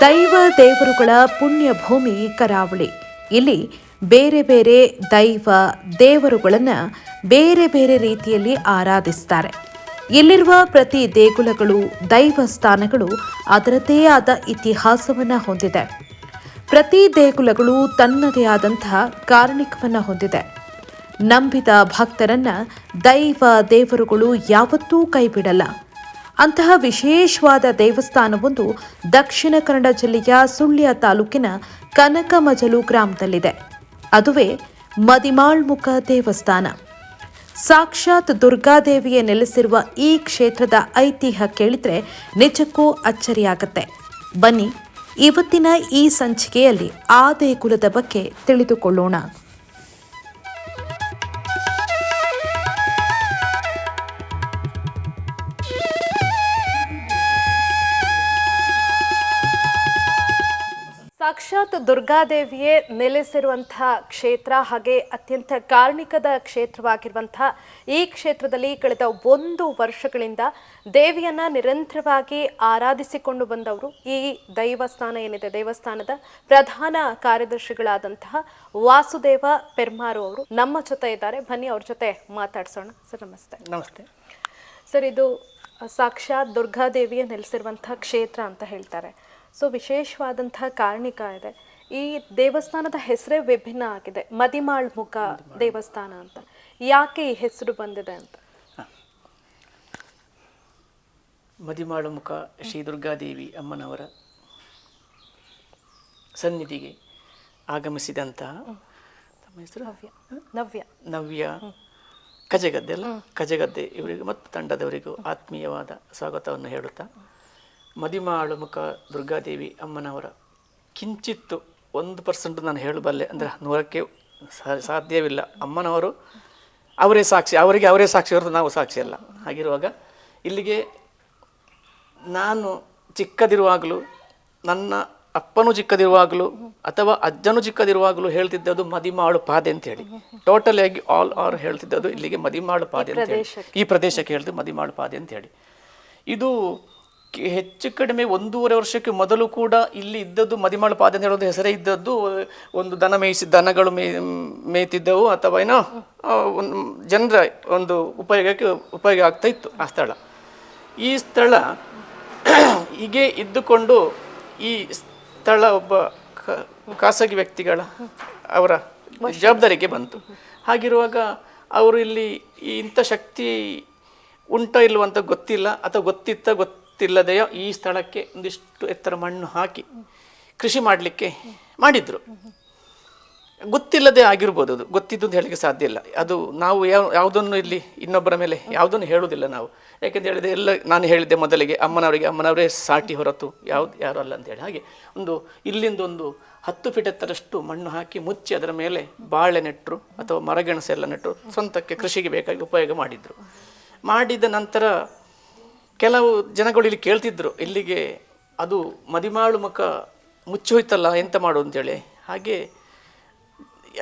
ದೈವ ದೇವರುಗಳ ಪುಣ್ಯ ಭೂಮಿ ಕರಾವಳಿ. ಇಲ್ಲಿ ಬೇರೆ ಬೇರೆ ದೈವ ದೇವರುಗಳನ್ನು ಬೇರೆ ಬೇರೆ ರೀತಿಯಲ್ಲಿ ಆರಾಧಿಸ್ತಾರೆ. ಇಲ್ಲಿರುವ ಪ್ರತಿ ದೇಗುಲಗಳು, ದೈವ ಸ್ಥಾನಗಳು ಅದರದೇ ಆದ ಇತಿಹಾಸವನ್ನು ಹೊಂದಿದೆ. ಪ್ರತಿ ದೇಗುಲಗಳು ತನ್ನದೇ ಆದಂತಹ ಕಾರಣಿಕವನ್ನು ಹೊಂದಿದೆ. ನಂಬಿದ ಭಕ್ತರನ್ನ ದೈವ ದೇವರುಗಳು ಯಾವತ್ತೂ ಕೈಬಿಡಲ್ಲ. ಅಂತಹ ವಿಶೇಷವಾದ ದೇವಸ್ಥಾನವೊಂದು ದಕ್ಷಿಣ ಕನ್ನಡ ಜಿಲ್ಲೆಯ ಸುಳ್ಯ ತಾಲೂಕಿನ ಕನಕಮಜಲು ಗ್ರಾಮದಲ್ಲಿದೆ. ಅದುವೇ ಮದಿಮಾಳ್ಮುಖ ದೇವಸ್ಥಾನ. ಸಾಕ್ಷಾತ್ ದುರ್ಗಾದೇವಿಯೇ ನೆಲೆಸಿರುವ ಈ ಕ್ಷೇತ್ರದ ಐತಿಹ್ಯ ಕೇಳಿದ್ರೆ ನಿಜಕ್ಕೂ ಅಚ್ಚರಿಯಾಗತ್ತೆ. ಬನ್ನಿ, ಇವತ್ತಿನ ಈ ಸಂಚಿಕೆಯಲ್ಲಿ ಆ ದೇಗುಲದ ಬಗ್ಗೆ ತಿಳಿದುಕೊಳ್ಳೋಣ. ಸಾಕ್ಷಾತ್ ದುರ್ಗಾದೇವಿಯೇ ನೆಲೆಸಿರುವಂತಹ ಕ್ಷೇತ್ರ ಹಾಗೆ ಅತ್ಯಂತ ಕಾರ್ಣಿಕದ ಕ್ಷೇತ್ರವಾಗಿರುವಂತಹ ಈ ಕ್ಷೇತ್ರದಲ್ಲಿ ಕಳೆದ ಒಂದು ವರ್ಷಗಳಿಂದ ದೇವಿಯನ್ನ ನಿರಂತರವಾಗಿ ಆರಾಧಿಸಿಕೊಂಡು ಬಂದವರು ಈ ದೈವಸ್ಥಾನ ಏನಿದೆ ದೇವಸ್ಥಾನದ ಪ್ರಧಾನ ಕಾರ್ಯದರ್ಶಿಗಳಾದಂತಹ ವಾಸುದೇವ ಪೆರ್ಮಾರು ಅವರು ನಮ್ಮ ಜೊತೆ ಇದ್ದಾರೆ. ಬನ್ನಿ ಅವ್ರ ಜೊತೆ ಮಾತಾಡ್ಸೋಣ. ಸರ್ ನಮಸ್ತೆ. ನಮಸ್ತೆ. ಸರ್ ಇದು ಸಾಕ್ಷಾತ್ ದುರ್ಗಾದೇವಿಯ ನೆಲೆಸಿರುವಂತಹ ಕ್ಷೇತ್ರ ಅಂತ ಹೇಳ್ತಾರೆ. ಸೊ ವಿಶೇಷವಾದಂತಹ ಕಾರಣಿಕ ಇದೆ. ಈ ದೇವಸ್ಥಾನದ ಹೆಸರೇ ವಿಭಿನ್ನ ಆಗಿದೆ. ಮದಿಮಾಳ್ ಮುಖ ದೇವಸ್ಥಾನ ಅಂತ. ಯಾಕೆ ಈ ಹೆಸರು ಬಂದಿದೆ ಅಂತ? ಮದಿಮಾಳು ಮುಖ ಶ್ರೀ ದುರ್ಗಾದೇವಿ ಅಮ್ಮನವರ ಸನ್ನಿಧಿಗೆ ಆಗಮಿಸಿದಂತಹ ತಮ್ಮ ಹೆಸರು? ನವ್ಯ. ನವ್ಯ. ನವ್ಯ. ಕಜಗದ್ದೆ ಅಲ್ಲ? ಕಜಗದ್ದೆ ಇವರಿಗೂ ಮತ್ತು ತಂಡದವರಿಗೂ ಆತ್ಮೀಯವಾದ ಸ್ವಾಗತವನ್ನು ಹೇಳುತ್ತಾ ಮದಿಮಾಳು ಮುಖ ದುರ್ಗಾದೇವಿ ಅಮ್ಮನವರ. ಕಿಂಚಿತ್ತು ಒಂದು ಪರ್ಸೆಂಟ್ ನಾನು ಹೇಳಬಲ್ಲೆ ಅಂದರೆ ನೂರಕ್ಕೆ ಸಾಧ್ಯವಿಲ್ಲ. ಅಮ್ಮನವರು ಅವರೇ ಸಾಕ್ಷಿ ಅವರಿಗೆ ಅವರೇ ಸಾಕ್ಷಿ ಹೊರತು ನಾವು ಸಾಕ್ಷಿ ಅಲ್ಲ. ಹಾಗಿರುವಾಗ ಇಲ್ಲಿಗೆ ನಾನು ಚಿಕ್ಕದಿರುವಾಗಲೂ ನನ್ನ ಅಪ್ಪನೂ ಚಿಕ್ಕದಿರುವಾಗಲೂ ಅಥವಾ ಅಜ್ಜನೂ ಚಿಕ್ಕದಿರುವಾಗಲೂ ಹೇಳ್ತಿದ್ದದ್ದು ಮದಿಮಾಳು ಪಾದೆ ಅಂತ ಹೇಳಿ ಟೋಟಲ್ ಆಗಿ ಆಲ್ ಆರ್ ಹೇಳ್ತಿದ್ದದು ಇಲ್ಲಿಗೆ ಮದಿಮಾಳು ಪಾದೆ ಅಂತ ಹೇಳಿ ಈ ಪ್ರದೇಶಕ್ಕೆ ಹೇಳ್ದು ಮದಿಮಾಳು ಪಾದೆ ಅಂತ ಹೇಳಿ ಇದು ಹೆಚ್ಚು ಕಡಿಮೆ ಒಂದೂವರೆ ವರ್ಷಕ್ಕೆ ಮೊದಲು ಕೂಡ ಇಲ್ಲಿ ಇದ್ದದ್ದು ಮದಿಮಾಳ ಪಾದ ಹೇಳೋದು ಹೆಸರೇ ಇದ್ದದ್ದು, ಒಂದು ದನ ಮೇಯಿಸಿ, ದನಗಳು ಮೇ, ಮೇಯ್ತಿದ್ದವು ಅಥವಾ ಏನೋ ಒಂದು ಜನರ ಒಂದು ಉಪಯೋಗಕ್ಕೆ ಉಪಯೋಗ ಆಗ್ತಾ ಇತ್ತು ಆ ಸ್ಥಳ. ಈ ಸ್ಥಳ ಹೀಗೆ ಇದ್ದುಕೊಂಡು ಈ ಸ್ಥಳ ಒಬ್ಬ ಖಾಸಗಿ ವ್ಯಕ್ತಿಗಳ ಅವರ ಜವಾಬ್ದಾರಿಗೆ ಬಂತು. ಹಾಗಿರುವಾಗ ಅವರು ಇಲ್ಲಿ ಇಂಥ ಶಕ್ತಿ ಉಂಟ ಇಲ್ವಂತ ಗೊತ್ತಿಲ್ಲ, ಅಥವಾ ಗೊತ್ತಿತ್ತ ಗೊತ್ತಿಲ್ಲದೆಯೋ ಈ ಸ್ಥಳಕ್ಕೆ ಒಂದಿಷ್ಟು ಎತ್ತರ ಮಣ್ಣು ಹಾಕಿ ಕೃಷಿ ಮಾಡಲಿಕ್ಕೆ ಮಾಡಿದ್ರು. ಗೊತ್ತಿಲ್ಲದೆ ಆಗಿರ್ಬೋದು ಅದು. ಗೊತ್ತಿದ್ದು ಅಂತ ಹೇಳಲಿಕ್ಕೆ ಸಾಧ್ಯ ಇಲ್ಲ. ಅದು ನಾವು ಯಾವ, ಯಾವುದನ್ನು ಇಲ್ಲಿ ಇನ್ನೊಬ್ಬರ ಮೇಲೆ ಯಾವುದನ್ನು ಹೇಳುವುದಿಲ್ಲ ನಾವು. ಯಾಕೆಂತ ಹೇಳಿದ್ರೆ ಎಲ್ಲ ನಾನು ಹೇಳಿದ್ದೆ ಮೊದಲಿಗೆ ಅಮ್ಮನವರಿಗೆ, ಅಮ್ಮನವರೇ ಸಾಟಿ ಹೊರತು ಯಾವ್ದು, ಯಾರು ಅಲ್ಲ ಅಂತೇಳಿ ಹಾಗೆ ಒಂದು ಇಲ್ಲಿಂದ ಒಂದು ಹತ್ತು ಫೀಟ್ ಎತ್ತರಷ್ಟು ಮಣ್ಣು ಹಾಕಿ ಮುಚ್ಚಿ ಅದರ ಮೇಲೆ ಬಾಳೆ ನೆಟ್ಟರು ಅಥವಾ ಮರಗೆಣಸೆಲ್ಲ ನೆಟ್ಟರು ಸ್ವಂತಕ್ಕೆ ಕೃಷಿಗೆ ಬೇಕಾಗಿ ಉಪಯೋಗ ಮಾಡಿದರು. ಮಾಡಿದ ನಂತರ ಕೆಲವು ಜನಗಳು ಇಲ್ಲಿ ಕೇಳ್ತಿದ್ರು, ಇಲ್ಲಿಗೆ ಅದು ಮದಿಮಾಳು ಮುಖ ಮುಚ್ಚಿ ಹೋಯ್ತಲ್ಲ, ಎಂತ ಮಾಡು ಅಂತೇಳಿ. ಹಾಗೆ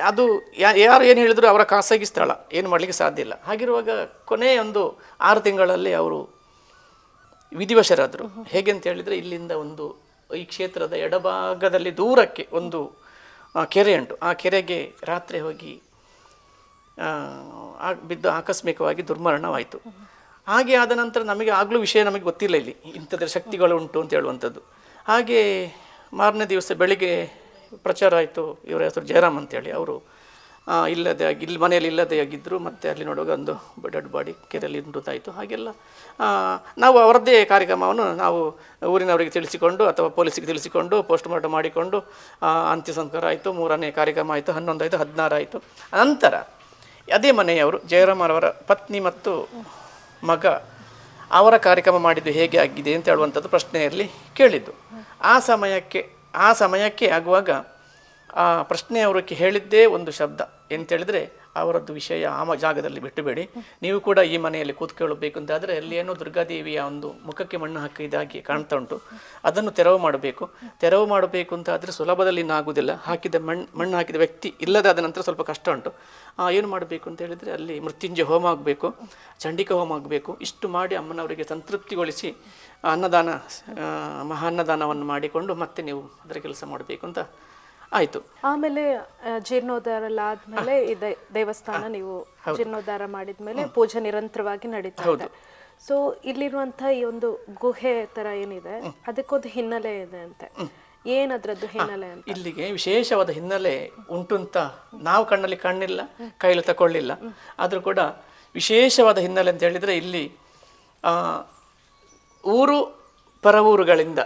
ಅದು ಯಾರು ಏನು ಹೇಳಿದ್ರು ಅವರ ಖಾಸಗಿ ಸ್ಥಳ, ಏನು ಮಾಡಲಿಕ್ಕೆ ಸಾಧ್ಯ ಇಲ್ಲ. ಹಾಗಿರುವಾಗ ಕೊನೆ ಒಂದು ಆರು ತಿಂಗಳಲ್ಲಿ ಅವರು ವಿಧಿವಶರಾದರು. ಹೇಗೆ ಅಂತ ಹೇಳಿದರೆ, ಇಲ್ಲಿಂದ ಒಂದು ಈ ಕ್ಷೇತ್ರದ ಎಡಭಾಗದಲ್ಲಿ ದೂರಕ್ಕೆ ಒಂದು ಕೆರೆ ಉಂಟು. ಆ ಕೆರೆಗೆ ರಾತ್ರಿ ಹೋಗಿ ಬಿದ್ದು ಆಕಸ್ಮಿಕವಾಗಿ ದುರ್ಮರಣವಾಯಿತು. ಹಾಗೆ ಆದ ನಂತರ ನಮಗೆ ಆಗಲೂ ವಿಷಯ ನಮಗೆ ಗೊತ್ತಿಲ್ಲ ಇಲ್ಲಿ. ಇಂಥದ್ರ ಶಕ್ತಿಗಳು ಉಂಟು ಅಂತ ಹೇಳುವಂಥದ್ದು. ಹಾಗೆ ಮಾರನೇ ದಿವಸ ಬೆಳಿಗ್ಗೆ ಪ್ರಚಾರ ಆಯಿತು ಇವರ ಹೆಸರು ಜಯರಾಮ್ ಅಂತೇಳಿ. ಅವರು ಇಲ್ಲದೇ ಆಗಿ, ಇಲ್ಲಿ ಮನೆಯಲ್ಲಿ ಇಲ್ಲದೆ ಆಗಿದ್ದರು ಮತ್ತು ಅಲ್ಲಿ ನೋಡುವಾಗ ಒಂದು ಡೆಡ್ ಬಾಡಿ ಕೆರೆಯಲ್ಲಿ ಮೃತಾಯಿತು ಹಾಗೆಲ್ಲ ನಾವು ಅವರದ್ದೇ ಕಾರ್ಯಕ್ರಮವನ್ನು ನಾವು ಊರಿನವರಿಗೆ ತಿಳಿಸಿಕೊಂಡು ಅಥವಾ ಪೊಲೀಸಿಗೆ ತಿಳಿಸಿಕೊಂಡು ಪೋಸ್ಟ್ ಮಾರ್ಟಮ್ ಮಾಡಿಕೊಂಡು ಅಂತ್ಯ ಸಂಸ್ಕಾರ ಆಯಿತು, ಮೂರನೇ ಕಾರ್ಯಕ್ರಮ ಆಯಿತು, ಹನ್ನೊಂದು ಆಯಿತು, ಹದಿನಾರು ಆಯಿತು. ನಂತರ ಅದೇ ಮನೆಯವರು ಜಯರಾಮರವರ ಪತ್ನಿ ಮತ್ತು ಮಗ ಅವರ ಕಾರ್ಯಕ್ರಮ ಮಾಡಿದ್ದು ಹೇಗೆ ಆಗಿದೆ ಅಂತ ಹೇಳುವಂಥದ್ದು ಪ್ರಶ್ನೆಯಲ್ಲಿ ಕೇಳಿದ್ದು. ಆ ಸಮಯಕ್ಕೆ ಆ ಸಮಯಕ್ಕೆ ಆಗುವಾಗ ಆ ಪ್ರಶ್ನೆ ಅವರಿಗೆ ಹೇಳಿದ್ದೇ ಒಂದು ಶಬ್ದ. ಎಂತ ಹೇಳಿದ್ರೆ ಅವರದ್ದು ವಿಷಯ ಆ ಜಾಗದಲ್ಲಿ ಬಿಟ್ಟುಬೇಡಿ. ನೀವು ಕೂಡ ಈ ಮನೆಯಲ್ಲಿ ಕೂತ್ಕೊಳ್ಳಬೇಕು ಅಂತಾದರೆ ಅಲ್ಲಿ ಏನೋ ದುರ್ಗಾದೇವಿಯ ಒಂದು ಮುಖಕ್ಕೆ ಮಣ್ಣು ಹಾಕಿದಾಗಿ ಕಾಣ್ತಾ ಉಂಟು. ಅದನ್ನು ತೆರವು ಮಾಡಬೇಕು. ತೆರವು ಮಾಡಬೇಕು ಅಂತ ಆದರೆ ಸುಲಭದಲ್ಲಿ ಆಗುವುದಿಲ್ಲ ಹಾಕಿದ ಮಣ್ಣು ಮಣ್ಣು ಹಾಕಿದ ವ್ಯಕ್ತಿ ಇಲ್ಲದಾದ ನಂತರ ಸ್ವಲ್ಪ ಕಷ್ಟ ಉಂಟು. ಏನು ಮಾಡಬೇಕು ಅಂತ ಹೇಳಿದರೆ ಅಲ್ಲಿ ಮೃತ್ಯುಂಜಯ ಹೋಮ ಆಗಬೇಕು. ಚಂಡಿಕ ಹೋಮ ಆಗಬೇಕು. ಇಷ್ಟು ಮಾಡಿ ಅಮ್ಮನವರಿಗೆ ಸಂತೃಪ್ತಿಗೊಳಿಸಿ ಅನ್ನದಾನ ಮಹಾನ್ನದಾನವನ್ನು ಮಾಡಿಕೊಂಡು ಮತ್ತೆ ನೀವು ಅದರ ಕೆಲಸ ಮಾಡಬೇಕು ಅಂತ ಆಯಿತು. ಆಮೇಲೆ ಜೀರ್ಣೋದ್ಧಾರ ಎಲ್ಲ ಆದ್ಮೇಲೆ ಈ ದೇ- ದೇವಸ್ಥಾನ ನೀವು ಜೀರ್ಣೋದ್ಧಾರ ಮಾಡಿದ್ಮೇಲೆ ಪೂಜೆ ನಿರಂತರವಾಗಿ ನಡೀತಾ ಇದೆ. ಸೊ ಇಲ್ಲಿರುವಂತ ಈ ಒಂದು ಗುಹೆ ತರ ಏನಿದೆ ಅದಕ್ಕೊಂದು ಹಿನ್ನೆಲೆ ಇದೆ ಅಂತೆ. ಏನದ್ರದ್ದು ಹಿನ್ನೆಲೆ ಅಂತ? ಇಲ್ಲಿಗೆ ವಿಶೇಷವಾದ ಹಿನ್ನೆಲೆ ಉಂಟು ಅಂತ ನಾವು ಕಣ್ಣಲ್ಲಿ ಕಣ್ಣಿಲ್ಲ ಕೈಲಿ ತಕೊಳ್ಳಿಲ್ಲ. ಆದ್ರೂ ಕೂಡ ವಿಶೇಷವಾದ ಹಿನ್ನೆಲೆ ಅಂತ ಹೇಳಿದ್ರೆ ಇಲ್ಲಿ ಆ, ಊರು ಪರವೂರುಗಳಿಂದ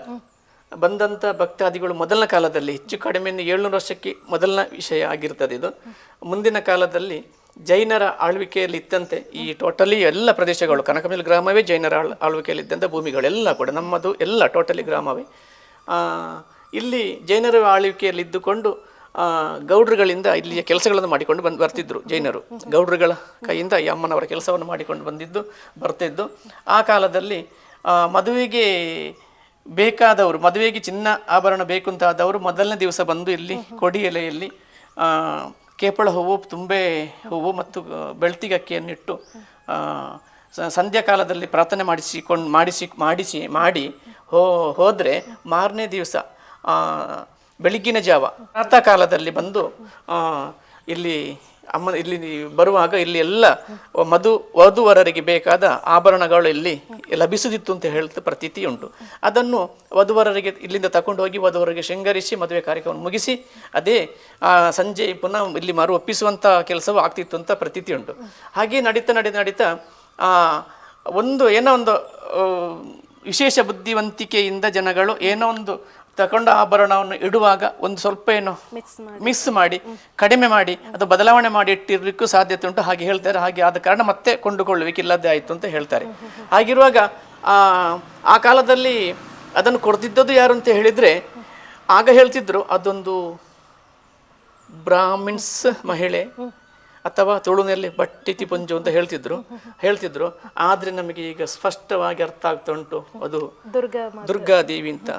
ಬಂದಂಥ ಭಕ್ತಾದಿಗಳು ಮೊದಲನ ಕಾಲದಲ್ಲಿ, ಹೆಚ್ಚು ಕಡಿಮೆ ಏಳ್ನೂರು ವರ್ಷಕ್ಕೆ ಮೊದಲನ ವಿಷಯ ಆಗಿರ್ತದೆ ಇದು. ಮುಂದಿನ ಕಾಲದಲ್ಲಿ ಜೈನರ ಆಳ್ವಿಕೆಯಲ್ಲಿ ಇದ್ದಂತೆ ಈ ಟೋಟಲಿ ಎಲ್ಲ ಪ್ರದೇಶಗಳು, ಕನಕಮೇಲ್ ಗ್ರಾಮವೇ ಜೈನರ ಆಳ್, ಆಳ್ವಿಕೆಯಲ್ಲಿ ಇದ್ದಂಥ ಭೂಮಿಗಳೆಲ್ಲ ಕೂಡ, ನಮ್ಮದು ಎಲ್ಲ ಟೋಟಲಿ ಗ್ರಾಮವೇ. ಇಲ್ಲಿ ಜೈನರ ಆಳ್ವಿಕೆಯಲ್ಲಿ ಇದ್ದುಕೊಂಡು ಗೌಡ್ರುಗಳಿಂದ ಇಲ್ಲಿಯ ಕೆಲಸಗಳನ್ನು ಮಾಡಿಕೊಂಡು ಬಂದು, ಬರ್ತಿದ್ರು ಜೈನರು. ಗೌಡ್ರುಗಳ ಕೈಯಿಂದ ಈ ಅಮ್ಮನವರ ಕೆಲಸವನ್ನು ಮಾಡಿಕೊಂಡು ಬಂದಿದ್ದು, ಬರ್ತಿದ್ದು. ಆ ಕಾಲದಲ್ಲಿ ಮದುವೆಗೆ ಬೇಕಾದವರು ಮದುವೆಗೆ ಚಿನ್ನ ಆಭರಣ ಬೇಕು ಅಂತಾದವರು ಮೊದಲನೇ ದಿವಸ ಬಂದು ಇಲ್ಲಿ ಕೊಡಿ ಎಲೆಯಲ್ಲಿ ಕೇಪಳ ಹೂವು ತುಂಬೆ ಹೂವು ಮತ್ತು ಬೆಳ್ತಿಗಕ್ಕಿಯನ್ನಿಟ್ಟು ಬೆಳ್ತಿಗೆ ಅಕ್ಕಿಯನ್ನಿಟ್ಟು ಸಂಧ್ಯಾ ಕಾಲದಲ್ಲಿ ಪ್ರಾರ್ಥನೆ ಮಾಡಿಸಿಕೊಂಡು ಮಾಡಿಸಿ ಮಾಡಿಸಿ ಮಾಡಿ ಹೋ ಹೋದರೆ ಮಾರನೇ ದಿವಸ ಬೆಳಗ್ಗಿನ ಜಾವ ಪ್ರಾತಃ ಕಾಲದಲ್ಲಿ ಬಂದು ಇಲ್ಲಿ ಅಮ್ಮ ಇಲ್ಲಿ ಬರುವಾಗ ಇಲ್ಲಿ ಎಲ್ಲ ಮಧು, ವಧುವರರಿಗೆ ಬೇಕಾದ ಆಭರಣಗಳು ಇಲ್ಲಿ ಲಭಿಸುತ್ತಿತ್ತು ಅಂತ ಹೇಳ್ತಾ ಪ್ರತೀತಿ ಉಂಟು ಅದನ್ನು ವಧುವರರಿಗೆ ಇಲ್ಲಿಂದ ತಕೊಂಡು ಹೋಗಿ ವಧುವರಿಗೆ ಶೃಂಗರಿಸಿ ಮದುವೆ ಕಾರ್ಯಕ್ರಮ ಮುಗಿಸಿ ಅದೇ ಸಂಜೆ ಪುನಃ ಇಲ್ಲಿ ಮರು ಒಪ್ಪಿಸುವಂಥ ಕೆಲಸವೂ ಆಗ್ತಿತ್ತು ಅಂತ ಪ್ರತೀತಿ ಉಂಟು ಹಾಗೆ ನಡೀತಾ ನಡೀತಾ ನಡೀತಾ ಒಂದು ಏನೋ ಒಂದು ವಿಶೇಷ ಬುದ್ಧಿವಂತಿಕೆಯಿಂದ ಜನಗಳು ಏನೋ ಒಂದು ತಕೊಂಡ ಆಭರಣವನ್ನು ಇಡುವಾಗ ಒಂದು ಸ್ವಲ್ಪ ಏನು ಮಿಸ್ ಮಾಡಿ. ಮಿಕ್ಸ್ ಮಾಡಿ ಕಡಿಮೆ ಮಾಡಿ ಅದು ಬದಲಾವಣೆ ಮಾಡಿ ಇಟ್ಟಿರಲಿಕ್ಕೂ ಸಾಧ್ಯತೆ ಉಂಟು. ಹಾಗೆ ಹೇಳ್ತಾರೆ ಹಾಗೆ ಆದ ಕಾರಣ ಮತ್ತೆ ಕೊಂಡುಕೊಳ್ಳುವಿಕೆ ಇಲ್ಲದೆ ಆಯಿತು ಅಂತ ಹೇಳ್ತಾರೆ. ಹಾಗಿರುವಾಗ ಆ ಆ ಕಾಲದಲ್ಲಿ ಅದನ್ನು ಕೊಡ್ತಿದ್ದದ್ದು ಯಾರು ಅಂತ ಹೇಳಿದರೆ ಆಗ ಹೇಳ್ತಿದ್ರು ಅದೊಂದು ಬ್ರಾಹ್ಮಿಣ್ಸ್ ಮಹಿಳೆ ಅಥವಾ ತುಳುನಲ್ಲಿ ಬಟ್ಟಿತಿ ಪುಂಜು ಅಂತ ಹೇಳ್ತಿದ್ರು. ಹೇಳ್ತಿದ್ರು. ಆದರೆ ನಮಗೆ ಈಗ ಸ್ಪಷ್ಟವಾಗಿ ಅರ್ಥ ಆಗ್ತಾ ಉಂಟು ಅದು ದುರ್ಗಾ ದುರ್ಗಾದೇವಿ ಅಂತ.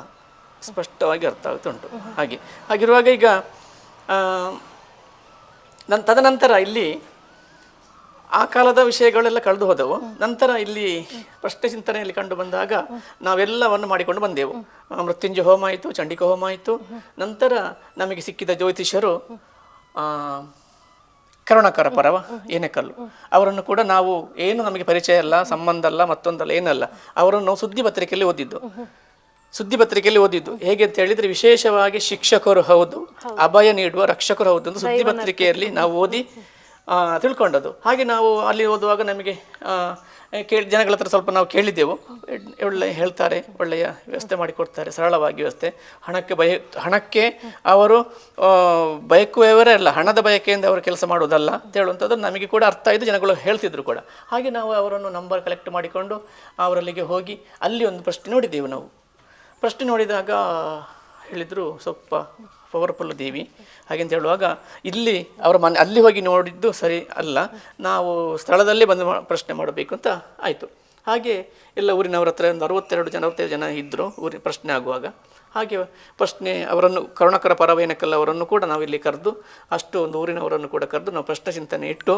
ಸ್ಪಷ್ಟವಾಗಿ ಅರ್ಥ ಆಗ್ತಾ ಉಂಟು ಹಾಗೆ. ಹಾಗಿರುವಾಗ ಈಗ ನನ್ನ ನನ್, ತದನಂತರ ಇಲ್ಲಿ ಆ ಕಾಲದ ವಿಷಯಗಳೆಲ್ಲ ಕಳೆದು ಹೋದವು. ನಂತರ ಇಲ್ಲಿ ಪ್ರಶ್ನೆ ಚಿಂತನೆಯಲ್ಲಿ ಕಂಡು ಬಂದಾಗ ನಾವೆಲ್ಲವನ್ನು ಮಾಡಿಕೊಂಡು ಬಂದೆವು. ಮೃತ್ಯುಂಜಯ ಹೋಮ ಆಯಿತು, ಚಂಡಿಕ ಹೋಮ ಆಯಿತು. ನಂತರ ನಮಗೆ ಸಿಕ್ಕಿದ ಜ್ಯೋತಿಷರು ಕರುಣಾಕರ ಪರವ, ಏನೆಕಲ್ಲು. ಅವರನ್ನು ಕೂಡ ನಾವು ಏನು ನಮಗೆ ಪರಿಚಯ ಅಲ್ಲ, ಸಂಬಂಧ ಅಲ್ಲ, ಮತ್ತೊಂದಲ್ಲ, ಏನಲ್ಲ. ಅವರನ್ನು ನಾವು ಸುದ್ದಿ ಪತ್ರಿಕೆಯಲ್ಲಿ ಓದಿದ್ದು. ಸುದ್ದಿ ಪತ್ರಿಕೆಯಲ್ಲಿ ಓದಿದ್ದು. ಹೇಗೆ ಅಂತ ಹೇಳಿದ್ರೆ ವಿಶೇಷವಾಗಿ ಶಿಕ್ಷಕರು ಹೌದು ಅಭಯ ನೀಡುವ ರಕ್ಷಕರು ಹೌದು ಅಂತ ಸುದ್ದಿ ಪತ್ರಿಕೆಯಲ್ಲಿ ನಾವು ಓದಿ ತಿಳ್ಕೊಂಡದ್ದು. ಹಾಗೆ ನಾವು ಅಲ್ಲಿ ಓದುವಾಗ ನಮಗೆ ಕೇಳಿ ಜನಗಳ ಹತ್ರ ಸ್ವಲ್ಪ ನಾವು ಕೇಳಿದ್ದೆವು. ಒಳ್ಳೆ ಹೇಳ್ತಾರೆ ಒಳ್ಳೆಯ ವ್ಯವಸ್ಥೆ ಮಾಡಿಕೊಡ್ತಾರೆ ಸರಳವಾಗಿ ವ್ಯವಸ್ಥೆ. ಹಣಕ್ಕೆ ಬಯ ಹಣಕ್ಕೆ ಅವರು ಬಯಕುವವರೇ ಅಲ್ಲ ಹಣದ ಬಯಕೆಯಿಂದ ಅವರು ಕೆಲಸ ಮಾಡುವುದಲ್ಲ ಅಂತ ಹೇಳುವಂಥದ್ದು ನಮಗೆ ಕೂಡ ಅರ್ಥ ಆಯಿತು ಜನಗಳು ಹೇಳ್ತಿದ್ರು ಕೂಡ. ಹಾಗೆ ನಾವು ಅವರನ್ನು ನಂಬರ್ ಕಲೆಕ್ಟ್ ಮಾಡಿಕೊಂಡು ಅವರಲ್ಲಿಗೆ ಹೋಗಿ ಅಲ್ಲಿ ಒಂದು ಪ್ರಶ್ನೆ ನೋಡಿದ್ದೆವು ನಾವು. ಪ್ರಶ್ನೆ ನೋಡಿದಾಗ ಹೇಳಿದರು ಸ್ವಲ್ಪ ಪವರ್ಫುಲ್ ದೇವಿ. ಹಾಗೆಂತ ಹೇಳುವಾಗ, ಇಲ್ಲಿ ಅವರ ಮನೆ, ಅಲ್ಲಿ ಹೋಗಿ ನೋಡಿದ್ದು ಸರಿ ಅಲ್ಲ, ನಾವು ಸ್ಥಳದಲ್ಲೇ ಬಂದು ಪ್ರಶ್ನೆ ಮಾಡಬೇಕು ಅಂತ ಆಯಿತು. ಹಾಗೆ ಎಲ್ಲ ಊರಿನವರ ಹತ್ರ ಒಂದು ಅರವತ್ತೆರಡು ಜನ, ಅರವತ್ತೈದು ಜನ ಇದ್ದರು ಊರಿ, ಪ್ರಶ್ನೆ ಆಗುವಾಗ. ಹಾಗೆ ಪ್ರಶ್ನೆ, ಅವರನ್ನು, ಕರುಣಕರ ಪರವೇನಕಲ್ಲ ಅವರನ್ನು ಕೂಡ ನಾವು ಇಲ್ಲಿ ಕರೆದು, ಅಷ್ಟು ಒಂದು ಊರಿನವರನ್ನು ಕೂಡ ಕರೆದು ನಾವು ಪ್ರಶ್ನೆ ಚಿಂತನೆ ಇಟ್ಟು,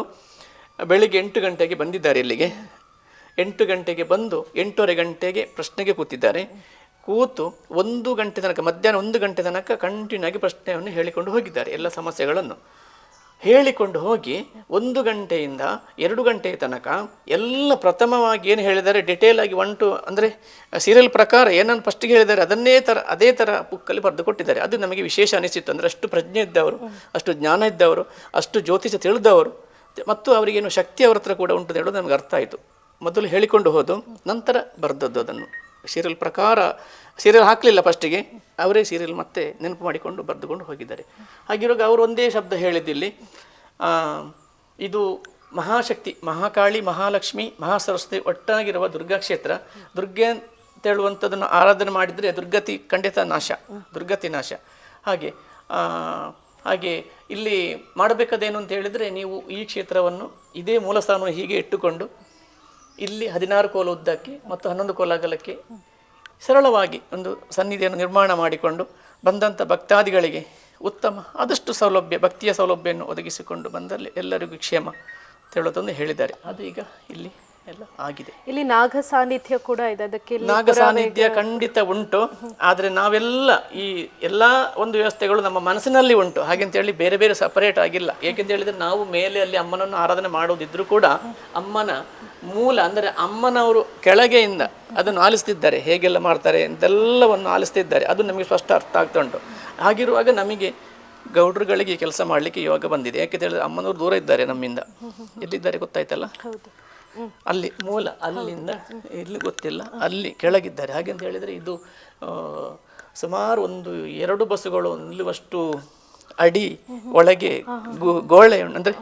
ಬೆಳಿಗ್ಗೆ ಎಂಟು ಗಂಟೆಗೆ ಬಂದಿದ್ದಾರೆ ಇಲ್ಲಿಗೆ. ಎಂಟು ಗಂಟೆಗೆ ಬಂದು, ಎಂಟೂವರೆ ಗಂಟೆಗೆ ಪ್ರಶ್ನೆಗೆ ಕೂತಿದ್ದಾರೆ. ಕೂತು ಒಂದು ಗಂಟೆ ತನಕ, ಮಧ್ಯಾಹ್ನ ಒಂದು ಗಂಟೆ ತನಕ ಕಂಟಿನ್ಯೂ ಆಗಿ ಪ್ರಶ್ನೆಯನ್ನು ಹೇಳಿಕೊಂಡು ಹೋಗಿದ್ದಾರೆ ಎಲ್ಲ ಸಮಸ್ಯೆಗಳನ್ನು. ಹೇಳಿಕೊಂಡು ಹೋಗಿ ಒಂದು ಗಂಟೆಯಿಂದ ಎರಡು ಗಂಟೆಯ ತನಕ ಎಲ್ಲ ಪ್ರಥಮವಾಗಿ ಏನು ಹೇಳಿದ್ದಾರೆ ಡಿಟೇಲ್ ಆಗಿ ಒನ್ ಟು ಅಂದರೆ ಸೀರಿಯಲ್ ಪ್ರಕಾರ ಏನನ್ನು ಫಸ್ಟಿಗೆ ಹೇಳಿದ್ದಾರೆ, ಅದನ್ನೇ ಥರ ಅದೇ ಥರ ಬುಕ್ಕಲ್ಲಿ ಬರೆದು ಕೊಟ್ಟಿದ್ದಾರೆ. ಅದು ನಮಗೆ ವಿಶೇಷ ಅನಿಸಿತ್ತು. ಅಂದರೆ ಅಷ್ಟು ಪ್ರಜ್ಞೆ ಇದ್ದವರು, ಅಷ್ಟು ಜ್ಞಾನ ಇದ್ದವರು, ಅಷ್ಟು ಜ್ಯೋತಿಷ ತಿಳಿದವರು, ಮತ್ತು ಅವರಿಗೇನು ಶಕ್ತಿ ಅವ್ರ ಹತ್ರ ಕೂಡ ಉಂಟು ಹೇಳೋದು ನಮಗೆ ಅರ್ಥ ಆಯಿತು. ಮೊದಲು ಹೇಳಿಕೊಂಡು ಹೋದು, ನಂತರ ಬರೆದದ್ದು ಅದನ್ನು. ಸೀರಿಯಲ್ ಪ್ರಕಾರ ಸೀರಿಯಲ್ ಹಾಕಲಿಲ್ಲ ಫಸ್ಟಿಗೆ, ಅವರೇ ಸೀರಿಯಲ್ ಮತ್ತೆ ನೆನಪು ಮಾಡಿಕೊಂಡು ಬರೆದುಕೊಂಡು ಹೋಗಿದ್ದಾರೆ. ಹಾಗಿರುವಾಗ ಅವರು ಒಂದೇ ಶಬ್ದ ಹೇಳಿದ್ದಿಲ್ಲಿ ಇದು ಮಹಾಶಕ್ತಿ, ಮಹಾಕಾಳಿ, ಮಹಾಲಕ್ಷ್ಮಿ, ಮಹಾಸರಸ್ವತಿ ಒಟ್ಟಾಗಿರುವ ದುರ್ಗಾ ಕ್ಷೇತ್ರ. ದುರ್ಗೆ ಅಂತ ಹೇಳುವಂಥದ್ದನ್ನು ಆರಾಧನೆ ಮಾಡಿದರೆ ದುರ್ಗತಿ ಖಂಡಿತ ನಾಶ, ದುರ್ಗತಿ ನಾಶ. ಹಾಗೆ ಹಾಗೆ ಇಲ್ಲಿ ಮಾಡಬೇಕಾದೇನು ಅಂತ ಹೇಳಿದರೆ ನೀವು ಈ ಕ್ಷೇತ್ರವನ್ನು ಇದೇ ಮೂಲಸ್ಥಾನವನ್ನು ಹೀಗೆ ಇಟ್ಟುಕೊಂಡು ಇಲ್ಲಿ ಹದಿನಾರು ಕೋಲ ಉದ್ದಕ್ಕೆ ಮತ್ತು ಹನ್ನೊಂದು ಕೋಲ ಅಗಲಕ್ಕೆ ಸರಳವಾಗಿ ಒಂದು ಸನ್ನಿಧಿಯನ್ನು ನಿರ್ಮಾಣ ಮಾಡಿಕೊಂಡು ಬಂದಂಥ ಭಕ್ತಾದಿಗಳಿಗೆ ಉತ್ತಮ ಆದಷ್ಟು ಸೌಲಭ್ಯ ಭಕ್ತಿಯ ಸೌಲಭ್ಯವನ್ನು ಒದಗಿಸಿಕೊಂಡು ಬಂದಲ್ಲಿ ಎಲ್ಲರಿಗೂ ಕ್ಷೇಮ ಅಂತ ಹೇಳೋದನ್ನು ಹೇಳಿದ್ದಾರೆ. ಅದು ಈಗ ಇಲ್ಲಿ ಎಲ್ಲ ಆಗಿದೆ. ಇಲ್ಲಿ ನಾಗ ಸಾನ್ನಿಧ್ಯ ಕೂಡ ಇದೆ. ಅದಕ್ಕೆ ನಾಗ ಸಾನ್ನಿಧ್ಯ ಖಂಡಿತ ಉಂಟು. ಆದರೆ ನಾವೆಲ್ಲ ಈ ಎಲ್ಲ ಒಂದು ವ್ಯವಸ್ಥೆಗಳು ನಮ್ಮ ಮನಸ್ಸಿನಲ್ಲಿ ಉಂಟು. ಹಾಗೆಂತೇಳಿ ಬೇರೆ ಬೇರೆ ಸಪರೇಟ್ ಆಗಿಲ್ಲ. ಏಕೆಂತ ಹೇಳಿದ್ರೆ ನಾವು ಮೇಲೆ ಅಲ್ಲಿ ಅಮ್ಮನನ್ನು ಆರಾಧನೆ ಮಾಡೋದಿದ್ರು ಕೂಡ ಅಮ್ಮನ ಮೂಲ ಅಂದರೆ ಅಮ್ಮನವರು ಕೆಳಗೆಯಿಂದ ಅದನ್ನು ಆಲಿಸ್ತಿದ್ದಾರೆ ಹೇಗೆಲ್ಲ ಮಾಡ್ತಾರೆ ಅಂತೆಲ್ಲವನ್ನು ಆಲಿಸ್ತಿದ್ದಾರೆ. ಅದು ನಮಗೆ ಸ್ಪಷ್ಟ ಅರ್ಥ ಆಗ್ತಾ ಉಂಟು. ಹಾಗಿರುವಾಗ ನಮಗೆ ಗೌಡ್ರುಗಳಿಗೆ ಕೆಲಸ ಮಾಡಲಿಕ್ಕೆ ಯೋಗ ಬಂದಿದೆ. ಯಾಕೆ ಹೇಳಿದ್ರೆ ಅಮ್ಮನವರು ದೂರ ಇದ್ದಾರೆ ನಮ್ಮಿಂದ. ಎಲ್ಲಿದ್ದಾರೆ ಗೊತ್ತಾಯ್ತಲ್ಲ? ಅಲ್ಲಿ ಮೂಲ ಅಲ್ಲಿಂದ ಇಲ್ಲಿ ಗೊತ್ತಿಲ್ಲ ಅಲ್ಲಿ ಕೆಳಗಿದ್ದಾರೆ. ಹಾಗೆ ಅಂತ ಹೇಳಿದರೆ ಇದು ಸುಮಾರು ಒಂದು ಎರಡು ಬಸ್ಸುಗಳು ನಿಲ್ಲುವಷ್ಟು ಅಡಿ ಒಳಗೆ ಗೋಳೆ ಅಂದ್ರೆ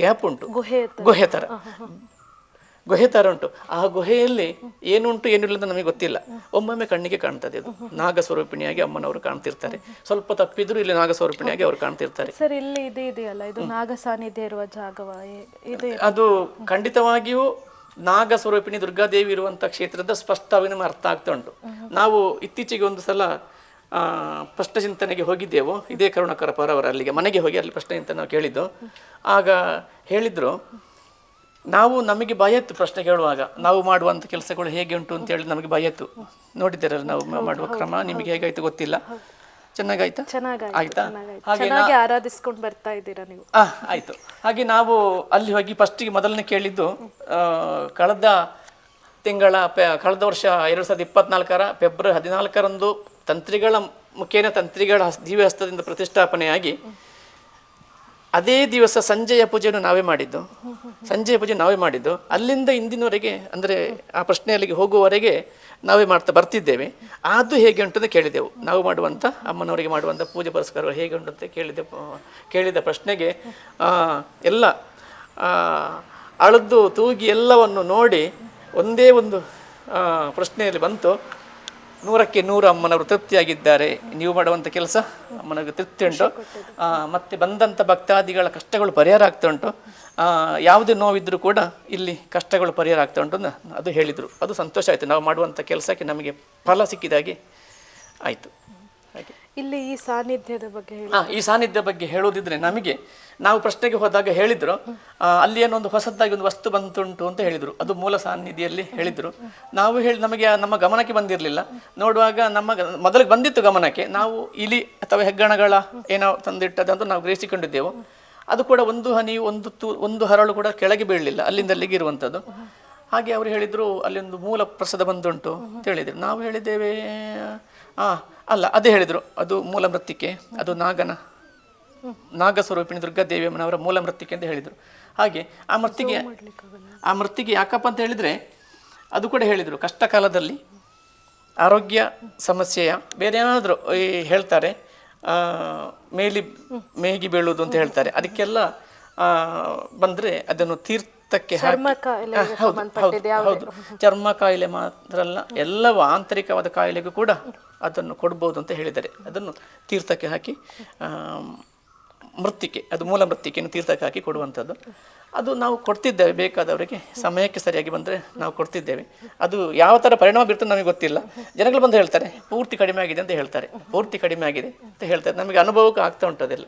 ಗ್ಯಾಪ್ ಉಂಟು. ಗುಹೆ ಗುಹೆ ಥರ ಗುಹೆ ಥರ ಉಂಟು. ಆ ಗುಹೆಯಲ್ಲಿ ಏನುಂಟು ಏನಿಲ್ಲ ಅಂತ ನಮಗೆ ಗೊತ್ತಿಲ್ಲ. ಒಮ್ಮೊಮ್ಮೆ ಕಣ್ಣಿಗೆ ಕಾಣ್ತದೆ ಅದು. ನಾಗಸ್ವರೂಪಿಣಿಯಾಗಿ ಅಮ್ಮನವರು ಕಾಣ್ತಿರ್ತಾರೆ. ಸ್ವಲ್ಪ ತಪ್ಪಿದ್ರು ಇಲ್ಲಿ ನಾಗಸ್ವರೂಪಿಣಿಯಾಗಿ ಅವರು ಕಾಣ್ತಿರ್ತಾರೆ. ಸರ್ ಇಲ್ಲಿ ಇದೆ ಇದೆಯಲ್ಲ ಇದು ನಾಗ ಸಾನ್ನಿಧ್ಯ ಇರುವ ಜಾಗವ? ಇದೆ. ಅದು ಖಂಡಿತವಾಗಿಯೂ ನಾಗ ಸ್ವರೂಪಿಣಿ ದುರ್ಗಾದೇವಿ ಇರುವಂಥ ಕ್ಷೇತ್ರದ ಸ್ಪಷ್ಟ ನಮ್ಮ ಅರ್ಥ ಆಗ್ತಾ ಉಂಟು. ನಾವು ಇತ್ತೀಚೆಗೆ ಒಂದು ಸಲ ಪ್ರಶ್ನ ಚಿಂತನೆಗೆ ಹೋಗಿದ್ದೆವು. ಇದೇ ಕರುಣಾಕರ ಪರವರ ಅಲ್ಲಿಗೆ ಮನೆಗೆ ಹೋಗಿ ಅಲ್ಲಿ ಪ್ರಶ್ನೆ ಚಿಂತನೆ ನಾವು ಕೇಳಿದ್ದು. ಆಗ ಹೇಳಿದ್ರು ನಾವು ನಮಗೆ ಭಯ ಇತ್ತು ಪ್ರಶ್ನೆ ಕೇಳುವಾಗ ನಾವು ಮಾಡುವಂಥ ಕೆಲಸಗಳು ಹೇಗೆ ಉಂಟು ಅಂತ ಹೇಳಿ ನಮಗೆ ಭಯ ಇತ್ತು ನೋಡಿದ್ದೀರಲ್ಲ ನಾವು ಮಾಡುವ ಕ್ರಮ? ನಿಮಗೆ ಹೇಗಾಯ್ತು ಗೊತ್ತಿಲ್ಲ? ಚೆನ್ನಾಗಾಯ್ತಾ? ಆಯ್ತಾ? ಹಾಗೆ ಆರಾಧಿಸ್ಕೊಂಡು ಬರ್ತಾ ಇದ್ದೀರಾ ನೀವು? ಆಯ್ತು. ಹಾಗೆ ನಾವು ಅಲ್ಲಿ ಹೋಗಿ ಫಸ್ಟಿಗೆ ಮೊದಲನೇ ಕೇಳಿದ್ದು ಕಳೆದ ತಿಂಗಳ ಕಳೆದ ವರ್ಷ ಎರಡು ಸಾವಿರದ ಇಪ್ಪತ್ನಾಲ್ಕರ ಫೆಬ್ರವರಿ ಹದಿನಾಲ್ಕರಂದು ತಂತ್ರಿಗಳ ಮುಖೇನ ತಂತ್ರಿಗಳ ದಿವ್ಯ ಹಸ್ತದಿಂದ ಪ್ರತಿಷ್ಠಾಪನೆಯಾಗಿ ಅದೇ ದಿವಸ ಸಂಜೆಯ ಪೂಜೆಯನ್ನು ನಾವೇ ಮಾಡಿದ್ದು. ಸಂಜೆಯ ಪೂಜೆ ನಾವೇ ಮಾಡಿದ್ದು. ಅಲ್ಲಿಂದ ಇಂದಿನವರೆಗೆ, ಅಂದರೆ ಆ ಪ್ರಶ್ನೆಯಲ್ಲಿಗೆ ಹೋಗುವವರೆಗೆ ನಾವೇ ಮಾಡ್ತಾ ಬರ್ತಿದ್ದೇವೆ. ಅದು ಹೇಗೆ ಉಂಟು ಅಂತ ಕೇಳಿದೆವು. ನಾವು ಮಾಡುವಂಥ ಅಮ್ಮನವರಿಗೆ ಮಾಡುವಂಥ ಪೂಜೆ ಪುರಸ್ಕಾರಗಳು ಹೇಗೆ ಉಂಟು ಅಂತ ಕೇಳಿದೆ ಕೇಳಿದ ಪ್ರಶ್ನೆಗೆ ಎಲ್ಲ ಅಳದ್ದು ತೂಗಿ ಎಲ್ಲವನ್ನು ನೋಡಿ ಒಂದೇ ಒಂದು ಪ್ರಶ್ನೆಯಲ್ಲಿ ಬಂತು. ನೂರಕ್ಕೆ ನೂರು ಅಮ್ಮನವರು ತೃಪ್ತಿಯಾಗಿದ್ದಾರೆ. ನೀವು ಮಾಡುವಂಥ ಕೆಲಸ ಅಮ್ಮನವ್ರಿಗೆ ತೃಪ್ತಿ ಉಂಟು. ಮತ್ತು ಬಂದಂಥ ಭಕ್ತಾದಿಗಳ ಕಷ್ಟಗಳು ಪರಿಹಾರ ಆಗ್ತಾ ಉಂಟು. ಯಾವುದೇ ನೋವಿದ್ರೂ ಕೂಡ ಇಲ್ಲಿ ಕಷ್ಟಗಳು ಪರಿಹಾರ ಆಗ್ತಾ ಉಂಟು ಅದು ಹೇಳಿದರು. ಅದು ಸಂತೋಷ ಆಯಿತು. ನಾವು ಮಾಡುವಂಥ ಕೆಲಸಕ್ಕೆ ನಮಗೆ ಫಲ ಸಿಕ್ಕಿದಾಗೆ ಆಯಿತು. ಇಲ್ಲಿ ಈ ಸಾನ್ನಿಧ್ಯದ ಬಗ್ಗೆ ಹೇಳಿ. ಆ, ಈ ಸಾನ್ನಿಧ್ಯ ಬಗ್ಗೆ ಹೇಳೋದಿದ್ರೆ ನಮಗೆ ನಾವು ಪ್ರಶ್ನೆಗೆ ಹೋದಾಗ ಹೇಳಿದ್ರು ಅಲ್ಲಿ ಏನೋ ಒಂದು ಹೊಸದಾಗಿ ಒಂದು ವಸ್ತು ಬಂತುಂಟು ಅಂತ ಹೇಳಿದ್ರು. ಅದು ಮೂಲ ಸಾನ್ನಿಧಿಯಲ್ಲಿ ಹೇಳಿದ್ರು. ನಾವು ಹೇಳಿ ನಮಗೆ ನಮ್ಮ ಗಮನಕ್ಕೆ ಬಂದಿರಲಿಲ್ಲ. ನೋಡುವಾಗ ನಮ್ಮ ಮೊದಲಿಗೆ ಬಂದಿತ್ತು ಗಮನಕ್ಕೆ. ನಾವು ಇಲಿ ಅಥವಾ ಹೆಗ್ಗಣಗಳ ಏನೋ ತಂದಿಟ್ಟದಂತ ನಾವು ಗ್ರಹಿಸಿಕೊಂಡಿದ್ದೆವು. ಅದು ಕೂಡ ಒಂದು ಹನಿ ಒಂದು ತು ಒಂದು ಹರಳು ಕೂಡ ಕೆಳಗೆ ಬೀಳಲಿಲ್ಲ. ಅಲ್ಲಿಂದ ಅಲ್ಲಿಗೆ ಇರುವಂಥದ್ದು ಹಾಗೆ ಅವರು ಹೇಳಿದರು ಅಲ್ಲಿ ಒಂದು ಮೂಲ ಪ್ರಸಾದ ಬಂದುಂಟು ಅಂತ ಹೇಳಿದರು. ನಾವು ಹೇಳಿದ್ದೇವೆ ಆ ಅಲ್ಲ ಅದೇ ಹೇಳಿದರು. ಅದು ಮೂಲ ಮೃತ್ತಿಕೆ ಅದು ನಾಗನ ನಾಗಸ್ವರೂಪಿಣಿ ದುರ್ಗಾದೇವಿ ಅಮ್ಮನವರ ಮೂಲ ಮೃತ್ತಿಕೆ ಅಂತ ಹೇಳಿದರು. ಹಾಗೆ ಆ ಮೃತ್ತಿಗೆ ಆ ಮೃತ್ತಿಗೆ ಯಾಕಪ್ಪ ಅಂತ ಹೇಳಿದರೆ ಅದು ಕೂಡ ಹೇಳಿದರು ಕಷ್ಟ ಕಾಲದಲ್ಲಿ ಆರೋಗ್ಯ ಸಮಸ್ಯೆಯ ಬೇರೆ ಏನಾದರೂ ಈ ಹೇಳ್ತಾರೆ ಮೇಲಿ ಮೇಗಿ ಬೀಳುವುದು ಅಂತ ಹೇಳ್ತಾರೆ. ಅದಕ್ಕೆಲ್ಲ ಬಂದರೆ ಅದನ್ನು ತೀರ್ಥಕ್ಕೆ ಆ, ಹೌದು. ಚರ್ಮ ಕಾಯಿಲೆ ಮಾತ್ರ ಅಲ್ಲ ಎಲ್ಲವ ಆಂತರಿಕವಾದ ಕಾಯಿಲೆಗೂ ಕೂಡ ಅದನ್ನು ಕೊಡ್ಬೋದು ಅಂತ ಹೇಳಿದರೆ ಅದನ್ನು ತೀರ್ಥಕ್ಕೆ ಹಾಕಿ ಮೃತ್ತಿಕೆ ಅದು ಮೂಲ ಮೃತ್ತಿಕೆಯನ್ನು ತೀರ್ಥಕ್ಕೆ ಹಾಕಿ ಕೊಡುವಂಥದ್ದು. ಅದು ನಾವು ಕೊಡ್ತಿದ್ದೇವೆ ಬೇಕಾದವರಿಗೆ. ಸಮಯಕ್ಕೆ ಸರಿಯಾಗಿ ಬಂದರೆ ನಾವು ಕೊಡ್ತಿದ್ದೇವೆ. ಅದು ಯಾವ ಥರ ಪರಿಣಾಮ ಬೀರ್ತದೆ ನಮಗೆ ಗೊತ್ತಿಲ್ಲ. ಜನಗಳು ಬಂದು ಹೇಳ್ತಾರೆ ಪೂರ್ತಿ ಕಡಿಮೆ ಆಗಿದೆ ಅಂತ ಹೇಳ್ತಾರೆ. ಪೂರ್ತಿ ಕಡಿಮೆ ಆಗಿದೆ ಅಂತ ಹೇಳ್ತಾರೆ. ನಮಗೆ ಅನುಭವಕ್ಕೆ ಆಗ್ತಾ ಉಂಟು ಅದೆಲ್ಲ.